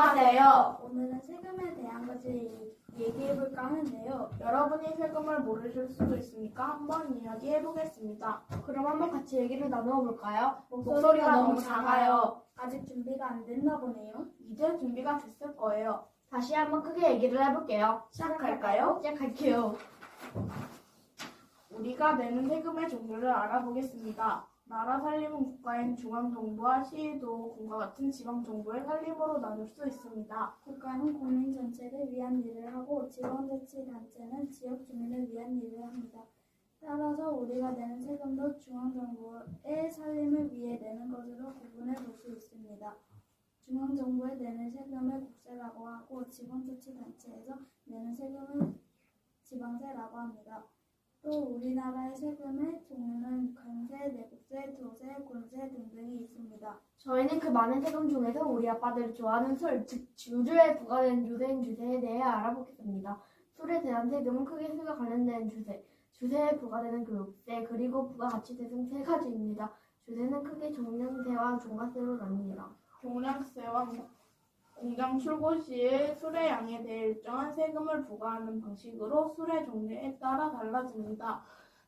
안녕하세요. 오늘은 세금에 대한 것을 얘기해 볼까 하는데요. 여러분이 세금을 모르실 수도 있으니까 한번 이야기해 보겠습니다. 그럼 한번 같이 얘기를 나누어 볼까요? 목소리가 너무 작아요. 아직 준비가 안 됐나 보네요. 이제 준비가 됐을 거예요. 다시 한번 크게 얘기를 해볼게요. 시작할까요? 시작할게요. 우리가 내는 세금의 종류를 알아보겠습니다. 나라 살림은 국가인 중앙정부와 시도, 군과 같은 지방정부의 살림으로 나눌 수 있습니다. 국가는 국민 전체를 위한 일을 하고 지방자치단체는 지역 주민을 위한 일을 합니다. 따라서 우리가 내는 세금도 중앙정부의 살림을 위해 내는 것으로 구분해 볼 수 있습니다. 중앙정부에 내는 세금을 국세라고 하고 지방자치단체에서 내는 세금을 지방세라고 합니다. 또 우리나라의 세금의 종류는 관세, 내국세, 조세, 군세 등등이 있습니다. 저희는 그 많은 세금 중에서 우리 아빠들이 좋아하는 술, 즉 주류에 부과된 주세인 주세에 대해 알아보겠습니다. 술에 대한 세금은 크게 술과 관련된 주세, 주세에 부과되는 교육세, 그리고 부가가치세 등 세 가지입니다. 주세는 크게 종량세와 종가세로 나뉩니다. 종량세와 공장 출고 시에 술의 양에 대해 일정한 세금을 부과하는 방식으로 술의 종류에 따라 달라집니다.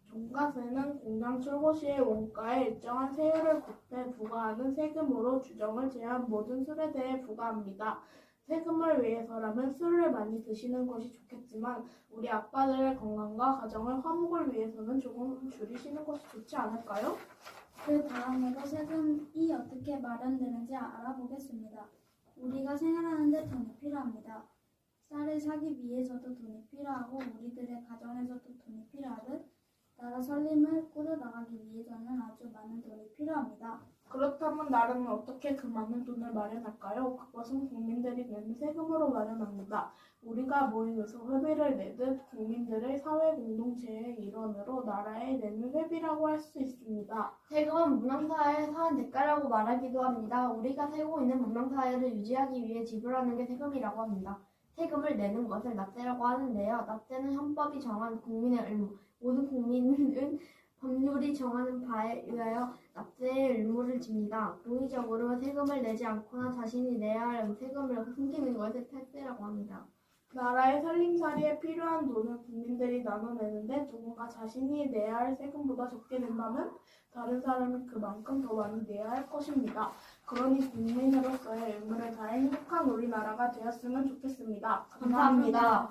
종가세는 공장 출고 시의 원가에 일정한 세율을 곱해 부과하는 세금으로 주정을 제한 모든 술에 대해 부과합니다. 세금을 위해서라면 술을 많이 드시는 것이 좋겠지만 우리 아빠들의 건강과 가정의 화목을 위해서는 조금 줄이시는 것이 좋지 않을까요? 그 다음으로 세금이 어떻게 마련되는지 알아보겠습니다. 우리가 생활하는데 돈이 필요합니다. 쌀을 사기 위해서도 돈이 필요하고 우리들의 가정에서도 돈이 필요하듯 나라 살림을 꾸려나가기 위해서는 아주 많은 돈이 필요합니다. 나라는 어떻게 그 많은 돈을 마련할까요? 그것은 국민들이 내는 세금으로 마련합니다. 우리가 모임에서 회비를 내듯 국민들의 사회 공동체의 일원으로 나라에 내는 회비라고 할 수 있습니다. 세금은 문명사회에 사한 대가라고 말하기도 합니다. 우리가 살고 있는 문명사회를 유지하기 위해 지불하는 게 세금이라고 합니다. 세금을 내는 것을 납세라고 하는데요. 납세는 헌법이 정한 국민의 의무, 모든 국민은 법률이 정하는 바에 의하여 납세의 의무를 집니다. 고의적으로 세금을 내지 않거나 자신이 내야 할 세금을 숨기는 것을 탈세라고 합니다. 나라의 살림살이에 필요한 돈을 국민들이 나눠내는데 누군가 자신이 내야 할 세금보다 적게 낸다면 다른 사람이 그만큼 더 많이 내야 할 것입니다. 그러니 국민으로서의 의무를 다해 행복한 우리나라가 되었으면 좋겠습니다. 감사합니다.